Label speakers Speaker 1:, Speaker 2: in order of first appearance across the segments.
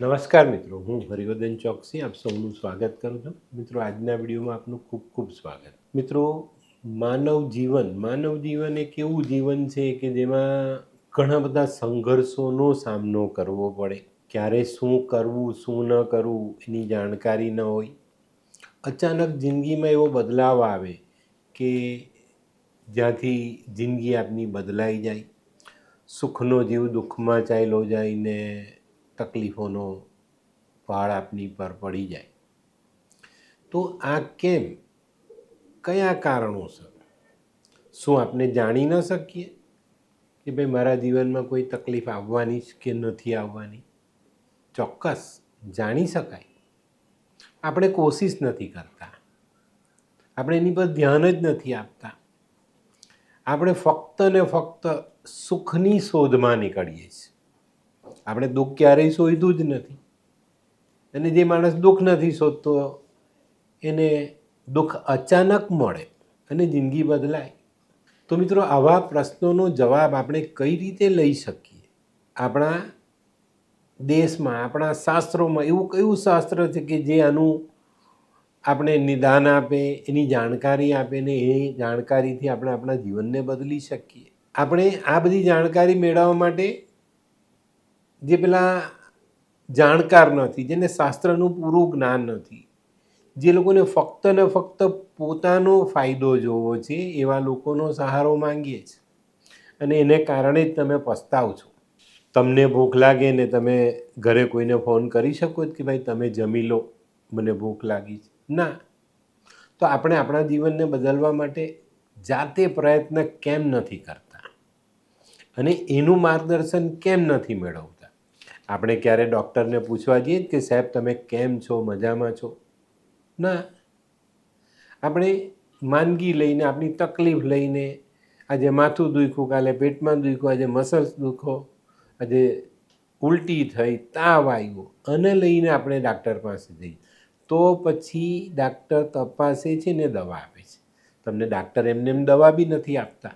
Speaker 1: નમસ્કાર મિત્રો, હું હરિવર્ધન ચોકસી, આપ સૌનું સ્વાગત કરું છું. મિત્રો, આજના વિડીયોમાં આપનું ખૂબ ખૂબ સ્વાગત. મિત્રો, માનવ જીવન માનવ જીવન એક એવું જીવન છે કે જેમાં ઘણા બધા સંઘર્ષોનો સામનો કરવો પડે. ક્યારે શું કરવું, શું ન કરવું, એની જાણકારી ન હોય. અચાનક જિંદગીમાં એવો બદલાવ આવે કે જ્યાંથી જિંદગી આપની બદલાઈ જાય. સુખનો જીવ દુઃખમાં ચાલ્યો જાય ને તકલીફોનો ભાળ આપની પર પડી જાય. તો આ કેમ? કયા કારણોસર? શું આપણે જાણી ન શકીએ કે ભાઈ મારા જીવનમાં કોઈ તકલીફ આવવાની જ કે નથી આવવાની? ચોક્કસ જાણી શકાય. આપણે કોશિશ નથી કરતા. આપણે એની પર ધ્યાન જ નથી આપતા. આપણે ફક્ત ને ફક્ત સુખની શોધમાં નીકળીએ છીએ. આપણે દુઃખ ક્યારેય શોધ્યું જ નથી. અને જે માણસ દુઃખ નથી શોધતો, એને દુઃખ અચાનક મળે અને જિંદગી બદલાય. તો મિત્રો, આવા પ્રશ્નોનો જવાબ આપણે કઈ રીતે લઈ શકીએ? આપણા દેશમાં, આપણા શાસ્ત્રોમાં એવું કયું શાસ્ત્ર છે કે જે આનું આપણે નિદાન આપે, એની જાણકારી આપે ને એ જાણકારીથી આપણે આપણા જીવનને બદલી શકીએ? આપણે આ બધી જાણકારી મેળવવા માટે જે પેલા જાણકાર નથી જેને શાસ્ત્રનું પૂરું જ્ઞાન નથી જે લોકોને ફક્ત ને ફક્ત પોતાનો ફાયદો જોવો છે, એવા લોકોનો સહારો માંગીએ છીએ અને એને કારણે જ તમે પસ્તાવ છો. તમને ભૂખ લાગે ને તમે ઘરે કોઈને ફોન કરી શકો કે ભાઈ તમે જમી લો, મને ભૂખ લાગી છે. ના. તો આપણે આપણા જીવનને બદલવા માટે જાતે પ્રયત્ન કેમ નથી કરતા? અને એનું માર્ગદર્શન કેમ નથી મેળવતા? આપણે ક્યારે ડૉક્ટરને પૂછવા જઈએ કે સાહેબ તમે કેમ છો, મજામાં છો? ના. આપણે માંદગી લઈને, આપણી તકલીફ લઈને, આજે માથું દુખ્યું કાલે પેટમાં દુખ્યું આજે મસલ્સ દુખો, આજે ઉલટી થઈ, તાવ આવ્યો, અને લઈને આપણે ડાક્ટર પાસે જઈએ. તો પછી ડાક્ટર તપાસે છે ને દવા આપે છે. તમને ડાક્ટર એમને એમ દવા બી નથી આપતા.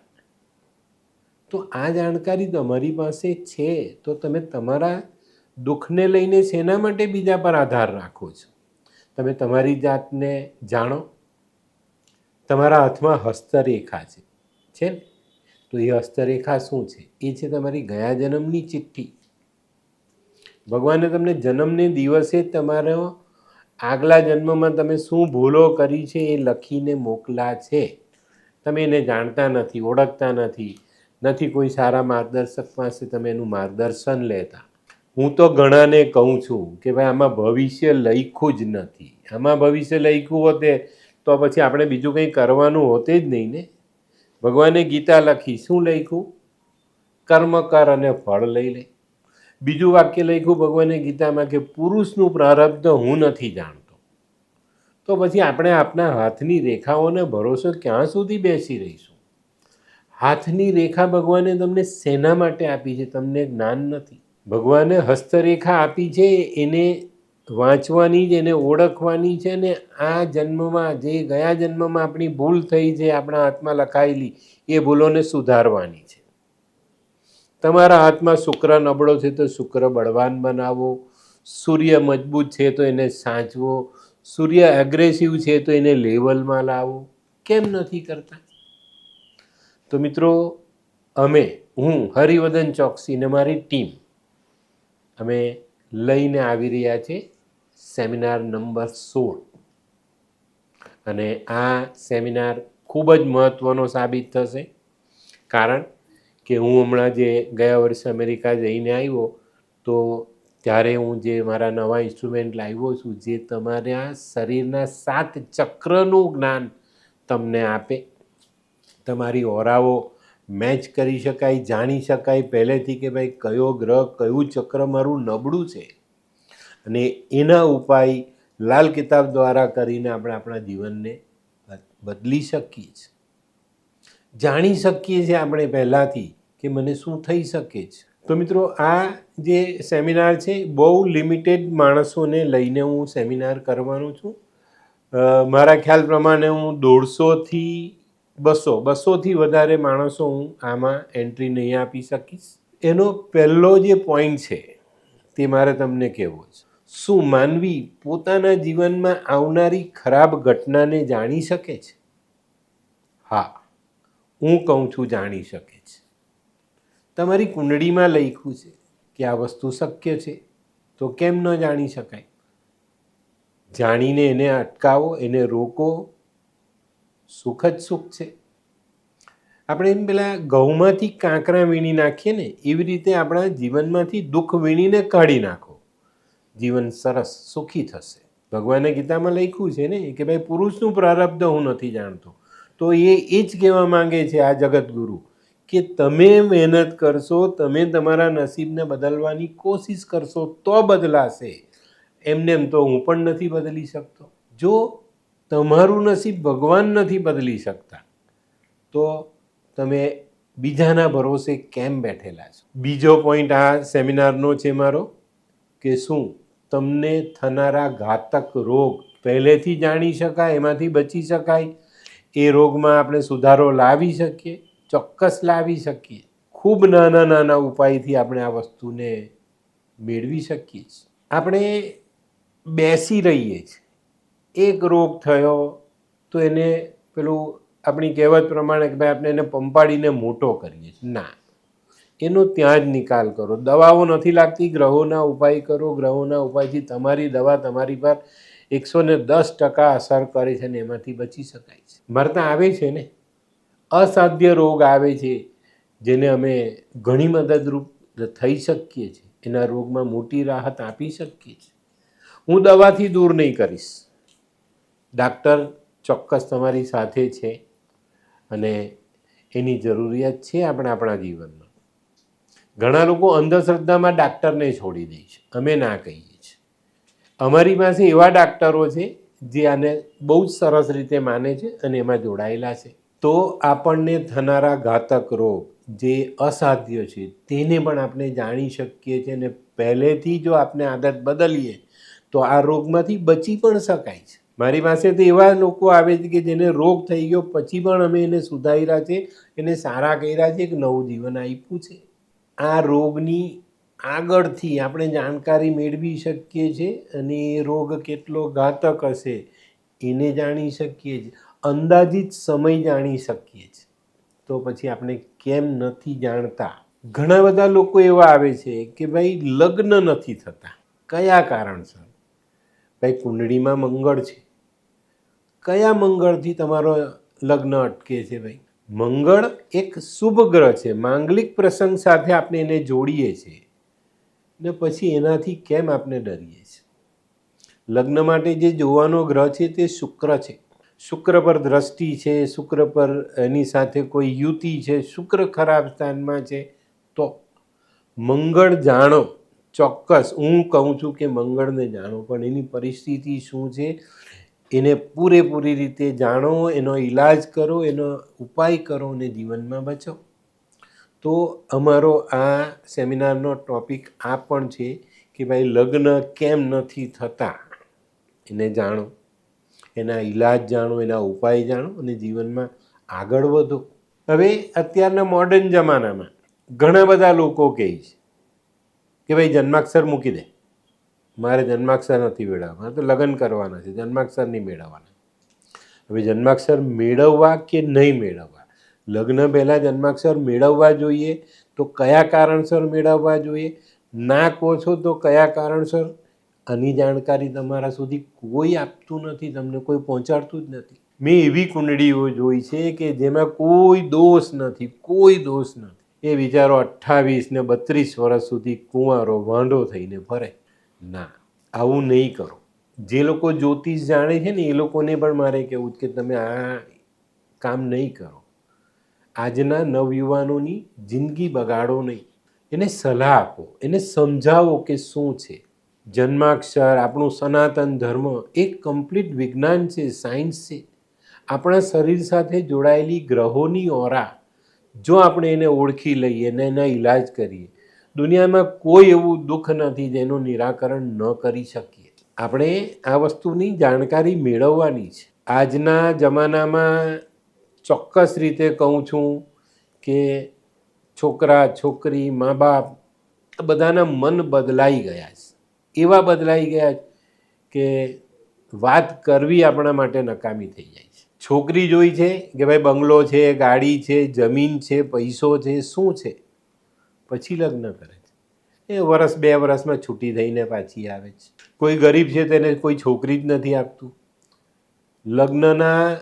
Speaker 1: તો આ જાણકારી તમારી પાસે છે. તો તમે તમારા દુઃખને લઈને શેના માટે બીજા પર આધાર રાખો છો? તમે તમારી જાતને જાણો. તમારા હાથમાં હસ્તરેખા છે. છે ને? તો એ હસ્તરેખા શું છે? એ છે તમારી ગયા જન્મની ચિઠ્ઠી. ભગવાને તમને જન્મને દિવસે તમારો આગલા જન્મમાં તમે શું ભૂલો કરી છે એ લખીને મોકલા છે. તમે એને જાણતા નથી, ઓળખતા નથી. નથી કોઈ સારા માર્ગદર્શક પાસે તમે એનું માર્ગદર્શન લેતા. હું તો ઘણાને કહું છું કે ભાઈ, આમાં ભવિષ્ય લખ્યું જ નથી. આમાં ભવિષ્ય લખ્યું હોતે તો પછી આપણે બીજું કંઈ કરવાનું હોતે જ નહીં ને? ભગવાને ગીતા લખી શું લખ્યું? કર્મ કર અને ફળ લઈ લે. બીજું વાક્ય લખ્યું ભગવાને ગીતામાં કે પુરુષનું પ્રારબ્ધ હું નથી જાણતો. તો પછી આપણે આપણા હાથની રેખાઓને ભરોસો ક્યાં સુધી બેસી રહીશું? હાથની રેખા ભગવાને તમને શેના માટે આપી છે? તમને જ્ઞાન નથી. ભગવાને હસ્તરેખા આપી છે, એને વાંચવાની જ, એને ઓળખવાની છે ને આ જન્મમાં જે ગયા જન્મમાં આપણી ભૂલ થઈ છે આપણા હાથમાં લખાયેલી, એ ભૂલોને સુધારવાની છે. તમારા હાથમાં શુક્ર નબળો છે તો શુક્ર બળવાન બનાવો, સૂર્ય મજબૂત છે તો એને સાચવો, સૂર્ય એગ્રેસિવ છે તો એને લેવલમાં લાવો, કેમ નથી કરતા? તો મિત્રો, અમે, હું હરિવદન ચોકસી ને મારી ટીમ અમે લઈને આવી રહ્યા છીએ સેમિનાર નંબર સોળ. અને આ સેમિનાર ખૂબ જ મહત્ત્વનો સાબિત થશે. કારણ કે હું હમણાં જે ગયા વર્ષે અમેરિકા જઈને આવ્યો, તો ત્યારે હું જે મારા નવા ઇન્સ્ટ્રુમેન્ટ લાવ્યો છું, જે તમારા શરીરના સાત ચક્રનું જ્ઞાન તમને આપે. તમારી ઓરાઓ મેચ કરી શકાય, જાણી શકાય, પહેલેથી કે ભાઈ કયો ગ્રહ, કયું ચક્ર મારું નબળું છે? અને એના ઉપાય લાલ કિતાબ દ્વારા કરીને આપણે આપણા જીવનને બદલી શકીએ છીએ. જાણી શકીએ છીએ આપણે પહેલાંથી કે મને શું થઈ શકે છે. તો મિત્રો, આ જે સેમિનાર છે, બહુ લિમિટેડ માણસોને લઈને હું સેમિનાર કરવાનું છું. મારા ખ્યાલ પ્રમાણે હું દોઢસોથી બસો, બસોથી વધારે માણસો હું આમાં એન્ટ્રી નહીં આપી શકીશ. એનો પહેલો જે પોઈન્ટ છે, તે મારે તમને કહેવો છે. શું માનવી પોતાના જીવનમાં આવનારી ખરાબ ઘટનાને જાણી શકે છે? હા, હું કહું છું જાણી શકે છે. તમારી કુંડળીમાં લખ્યું છે કે આ વસ્તુ શક્ય છે, તો કેમ ન જાણી શકાય? જાણીને એને અટકાવો, એને રોકો સુખ જ સુખ છે. આપણે એમ પેલા ઘઉંમાંથી કાંકરા વીણી નાખીએ ને, એવી રીતે આપણા જીવનમાંથી દુઃખ વીણીને કાઢી નાખો. જીવન સરસ, સુખી થશે. ભગવાને ગીતામાં લખ્યું છે ને, કે ભાઈ પુરુષનું પ્રારબ્ધ હું નથી જાણતો. તો એ એ જ કહેવા માંગે છે આ જગતગુરુ કે તમે મહેનત કરશો, તમે તમારા નસીબને બદલવાની કોશિશ કરશો તો બદલાશે. એમને એમ તો હું પણ નથી બદલી શકતો. જો તમારું નસીબ ભગવાન નથી બદલી શકતા. તો તમે બીજાના ભરોસે કેમ બેઠેલા છો? બીજો પોઈન્ટ આ સેમિનારનો છે મારો કે શું તમને થનારા ઘાતક રોગ પહેલેથી જાણી શકાય, એમાંથી બચી શકાય? એ રોગમાં આપણે સુધારો લાવી શકીએ, ચોક્કસ લાવી શકીએ. ખૂબ નાના નાના ઉપાયથી આપણે આ વસ્તુને મેળવી શકીએ છીએ. આપણે બેસી રહીએ છીએ. એક રોગ થયો તો એને પેલું આપણી કહેવત પ્રમાણે કે ભાઈ આપણે એને પંપાડીને મોટો કરીએ છીએ. ના. એનો ત્યાં જ નિકાલ કરો. દવાઓ નથી લાગતી, ગ્રહોના ઉપાય કરો. ગ્રહોના ઉપાયથી તમારી દવા તમારી પર એકસો ને દસ ટકા અસર કરે છે ને એમાંથી બચી શકાય છે. મરતા આવે છે ને? અસાધ્ય રોગ આવે છે, જેને અમે ઘણી મદદરૂપ થઈ શકીએ છીએ. એના રોગમાં મોટી રાહત આપી શકીએ છીએ. હું દવાથી દૂર નહીં કરીશ. ડાક્ટર ચોક્કસ તમારી સાથે છે અને એની જરૂરિયાત છે આપણે આપણા જીવનમાં. ઘણા લોકો અંધશ્રદ્ધામાં ડાક્ટરને છોડી દે છે. અમે ના કહીએ છીએ. અમારી પાસે એવા ડાક્ટરો છે જે આને બહુ જ સરસ રીતે માને છે અને એમાં જોડાયેલા છે. તો આપણને થનારા ઘાતક રોગ જે અસાધ્ય છે તેને પણ આપણે જાણી શકીએ છીએ અને પહેલેથી જો આપણે આદત બદલીએ તો આ રોગમાંથી બચી પણ શકાય છે. મારી પાસે તો એવા લોકો આવે છે કે જેને રોગ થઈ ગયો, પછી પણ અમે એને સુધાર્યા છે, એને સારા કર્યા છે, એક નવું જીવન આપ્યું છે. આ રોગની આગળથી આપણે જાણકારી મેળવી શકીએ છીએ અને એ રોગ કેટલો ઘાતક હશે એને જાણી શકીએ છીએ અંદાજિત સમય જાણી શકીએ છીએ તો પછી આપણે કેમ નથી જાણતા? ઘણા બધા લોકો એવા આવે છે કે ભાઈ લગ્ન નથી થતા. કયા કારણસર? ભાઈ કુંડળીમાં મંગળ છે. કયા મંગળથી તમારો લગ્ન અટકે છે ભાઈ? મંગળ એક શુભ ગ્રહ છે. માંગલિક પ્રસંગ સાથે આપણે એને જોડીએ છીએ. ને પછી એનાથી કેમ આપણે ડરીએ છીએ? લગ્ન માટે જે જોવાનો ગ્રહ છે તે શુક્ર છે. શુક્ર પર દ્રષ્ટિ છે, શુક્ર પર એની સાથે કોઈ યુતિ છે, શુક્ર ખરાબ સ્થાનમાં છે, તો મંગળ જાણો. ચોક્કસ હું કહું છું કે મંગળને જાણો, પણ એની પરિસ્થિતિ શું છે? એને પૂરેપૂરી રીતે જાણો, એનો ઈલાજ કરો, એનો ઉપાય કરો અને જીવનમાં બચો તો અમારો આ સેમિનારનો ટોપિક આ પણ છે કે ભાઈ લગ્ન કેમ નથી થતા? એને જાણો. એના ઈલાજ જાણો, એના ઉપાય જાણો અને જીવનમાં આગળ વધો. હવે અત્યારના મોડર્ન જમાનામાં ઘણા બધા લોકો કહે છે કે ભાઈ જન્માક્ષર મૂકી દે. મારે જન્માક્ષર નથી મેળવવા તો લગ્ન કરવાના છે, જન્માક્ષર નહીં મેળવવાના. હવે જન્માક્ષર મેળવવા કે નહીં મેળવવા? લગ્ન પહેલાં જન્માક્ષર મેળવવા જોઈએ તો કયા કારણસર મેળવવા જોઈએ? ના કહો છો તો કયા કારણસર? આની જાણકારી તમારા સુધી કોઈ આપતું નથી, તમને કોઈ પહોંચાડતું જ નથી. મેં એવી કુંડળીઓ જોઈ છે કે જેમાં કોઈ દોષ નથી, કોઈ દોષ નથી. એ વિચારો અઠ્ઠાવીસ ને બત્રીસ વર્ષ સુધી કુંવારો વાંઢો થઈને ફરે. ના. આવું નહીં કરો. જે લોકો જ્યોતિષ જાણે છે ને, એ લોકોને પણ મારે કહેવું કે તમે આ કામ નહીં કરો. આજના નવયુવાનોની જિંદગી બગાડો નહીં. એને સલાહ આપો. એને સમજાવો કે શું છે. જન્માક્ષર, આપણું સનાતન ધર્મ એક કમ્પ્લીટ વિજ્ઞાન છે સાયન્સ છે. આપણા શરીર સાથે જોડાયેલી ગ્રહોની ઓરા, જો આપણે એને ઓળખી લઈએ ને એના ઈલાજ કરીએ દુનિયામાં કોઈ એવું દુઃખ નથી જેનું નિરાકરણ ન કરી શકીએ. આપણે આ વસ્તુની જાણકારી મેળવવાની છે. આજના જમાનામાં ચોક્કસ રીતે કહું છું કે છોકરા, છોકરી મા બાપ બધાના મન બદલાઈ ગયા છે. એવા બદલાઈ ગયા છે કે વાત કરવી આપણા માટે નકામી થઈ જાય છે. છોકરી જોઈ છે કે ભાઈ બંગલો છે, ગાડી છે, જમીન છે, પૈસો છે, શું છે? પછી લગ્ન કરે છે. એ વર્ષ બે વર્ષમાં છૂટી થઈને પાછી આવે છે. કોઈ ગરીબ છે તેને કોઈ છોકરી જ નથી આપતું. લગ્નના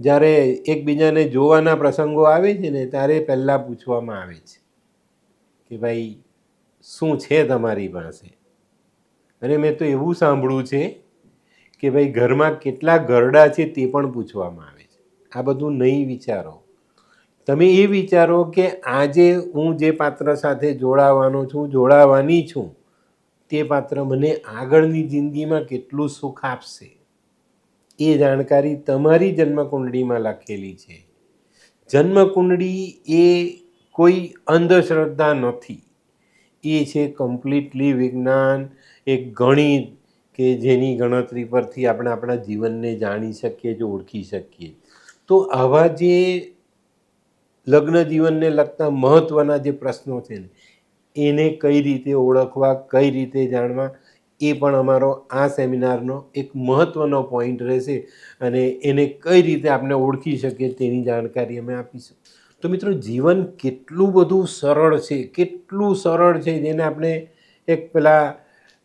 Speaker 1: જ્યારે એકબીજાને જોવાના પ્રસંગો આવે છે ને, ત્યારે પહેલાં પૂછવામાં આવે છે કે ભાઈ, શું છે તમારી પાસે? અને મેં તો એવું સાંભળ્યું છે કે ભાઈ, ઘરમાં કેટલા ગરડા છે તે પણ પૂછવામાં આવે છે. આ બધું નહીં વિચારો. તમે એ વિચારો કે આજે હું જે પાત્ર સાથે જોડાવાનો છું, જોડાવાની છું, તે પાત્ર મને આગળની જિંદગીમાં કેટલું સુખ આપશે? એ જાણકારી તમારી જન્મકુંડળીમાં લખેલી છે. જન્મકુંડળી એ કોઈ અંધશ્રદ્ધા નથી. એ છે કમ્પ્લીટલી વિજ્ઞાન, એક ગણિત કે જેની ગણતરી પરથી આપણે આપણા જીવનને જાણી શકીએ જો ઓળખી શકીએ તો આવા જે લગ્ન જીવનને લગતા મહત્ત્વના જે પ્રશ્નો છે ને, એને કઈ રીતે ઓળખવા, કઈ રીતે જાણવા, એ પણ અમારો આ સેમિનારનો એક મહત્ત્વનો પોઈન્ટ રહેશે અને એને કઈ રીતે આપણે ઓળખી શકીએ તેની જાણકારી અમે આપીશું. તો મિત્રો, જીવન કેટલું બધું સરળ છે, કેટલું સરળ છે જેને આપણે એક પેલા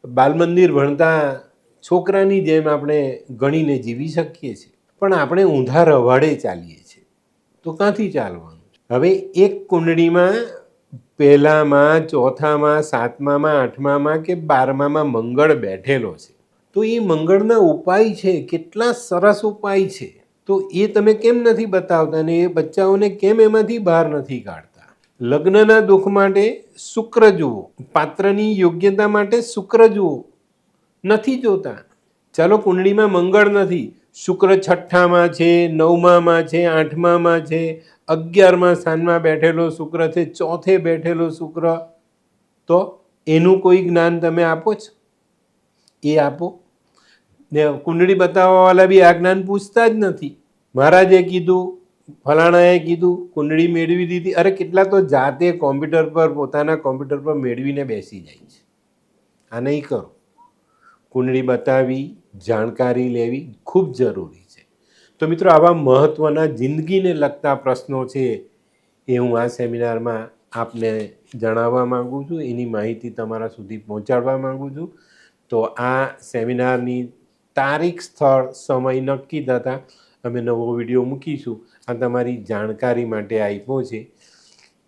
Speaker 1: બાલમંદિર ભણતા છોકરાની જેમ આપણે ગણીને જીવી શકીએ છીએ. પણ આપણે ઊંધા રવાડે ચાલીએ છીએ. તો ક્યાંથી ચાલવાનું? હવે એક કુંડળીમાં પહેલામાં, ચોથામાં, સાતમામાં, આઠમામાં કે બારમામાં મંગળ બેઠેલો છે. તો એ મંગળના ઉપાય છે, કેટલા સરસ ઉપાય છે. તો એ તમે કેમ નથી બતાવતા ને એ બચ્ચાઓને કેમ એમાંથી બહાર નથી કાઢતા? લગ્નના દુઃખ માટે શુક્ર જુઓ, પાત્રની યોગ્યતા માટે શુક્ર જુઓ. નથી જોતા. ચાલો કુંડળીમાં મંગળ નથી. શુક્ર છઠ્ઠામાં છે, નવમામાં છે, આઠમામાં છે, અગિયારમાં સ્થાનમાં બેઠેલો શુક્ર છે, ચોથે બેઠેલો શુક્ર. તો એનું કોઈ જ્ઞાન તમે આપો છો? એ આપો. ને કુંડળી બતાવવાવાળા બી આ જ્ઞાન પૂછતા જ નથી. મહારાજે કીધું, ફલાણાએ કીધું, કુંડળી મેળવી દીધી. અરે કેટલા તો જાતે કોમ્પ્યુટર પર, પોતાના કોમ્પ્યુટર પર મેળવીને બેસી જાય છે. આ નહીં કરો. કુંડળી બતાવી, જાણકારી લેવી ખૂબ જરૂરી છે. તો મિત્રો, આવા મહત્ત્વના જિંદગીને લગતા પ્રશ્નો છે એ હું આ સેમિનારમાં આપને જણાવવા માગું છું. એની માહિતી તમારા સુધી પહોંચાડવા માગું છું. તો આ સેમિનારની તારીખ, સ્થળ, સમય નક્કી થતાં અમે નવો વીડિયો મૂકીશું. આ તમારી જાણકારી માટે આપ્યો છે.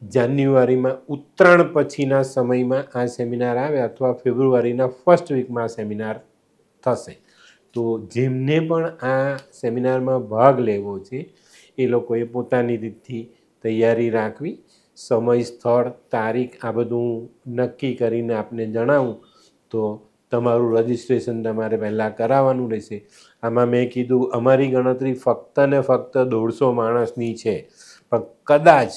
Speaker 1: જાન્યુઆરીમાં ઉત્તરાયણ પછીના સમયમાં આ સેમિનાર આવે અથવા ફેબ્રુઆરીના ફર્સ્ટ વીકમાં સેમિનાર થશે. તો જેમને પણ આ સેમિનારમાં ભાગ લેવો છે, એ લોકોએ પોતાની રીતથી તૈયારી રાખવી, સમય, સ્થળ, તારીખ, આ બધું નક્કી કરીને આપને જણાવું, તો તમારું રજિસ્ટ્રેશન તમારે પહેલાં કરાવવાનું રહેશે. આમાં મેં કીધું, અમારી ગણતરી ફક્ત ને ફક્ત દોઢસો માણસની છે, પણ કદાચ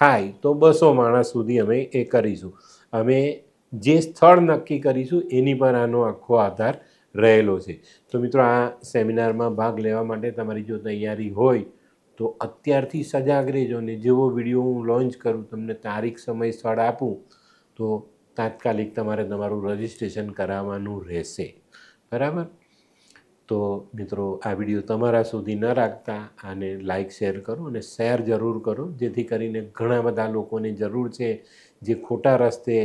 Speaker 1: થાય, તો બસો માણસ સુધી અમે એ કરીશું. અમે જે સ્થળ નક્કી કરીશું, એની પર આનો આખો આધાર રહેલો છે. તો મિત્રો, આ સેમિનારમાં ભાગ લેવા માટે તમારી જો તૈયારી હોય, તો અત્યારથી સજાગ રહેજો ને જેવો વીડિયો હું લોન્ચ કરું, તમને તારીખ, સમય, સ્થળ આપું, તો તાત્કાલિક તમારે તમારું રજિસ્ટ્રેશન કરાવવાનું રહેશે. બરાબર? તો મિત્રો આ વીડિયો તમારા સુધી ન રાખતા આને લાઈક શેર કરો અને શેર જરૂર કરો. જેથી કરીને ઘણા બધા લોકોને જરૂર છે જે ખોટા રસ્તે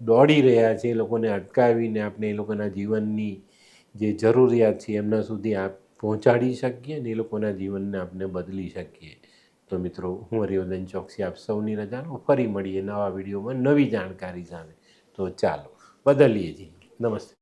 Speaker 1: દોડી રહ્યા છે એ લોકોને અટકાવીને આપણે એ લોકોના જીવનની જે જરૂરિયાત છે એમના સુધી આપ પહોંચાડી શકીએ અને એ લોકોના જીવનને આપણે બદલી શકીએ. તો મિત્રો, હું હરિવર્ધન ચોકસી આપ સૌની રજાનો ફરી મળીએ નવા વિડીયોમાં નવી જાણકારી સામે. તો ચાલો, બદલીએ જી. નમસ્તે.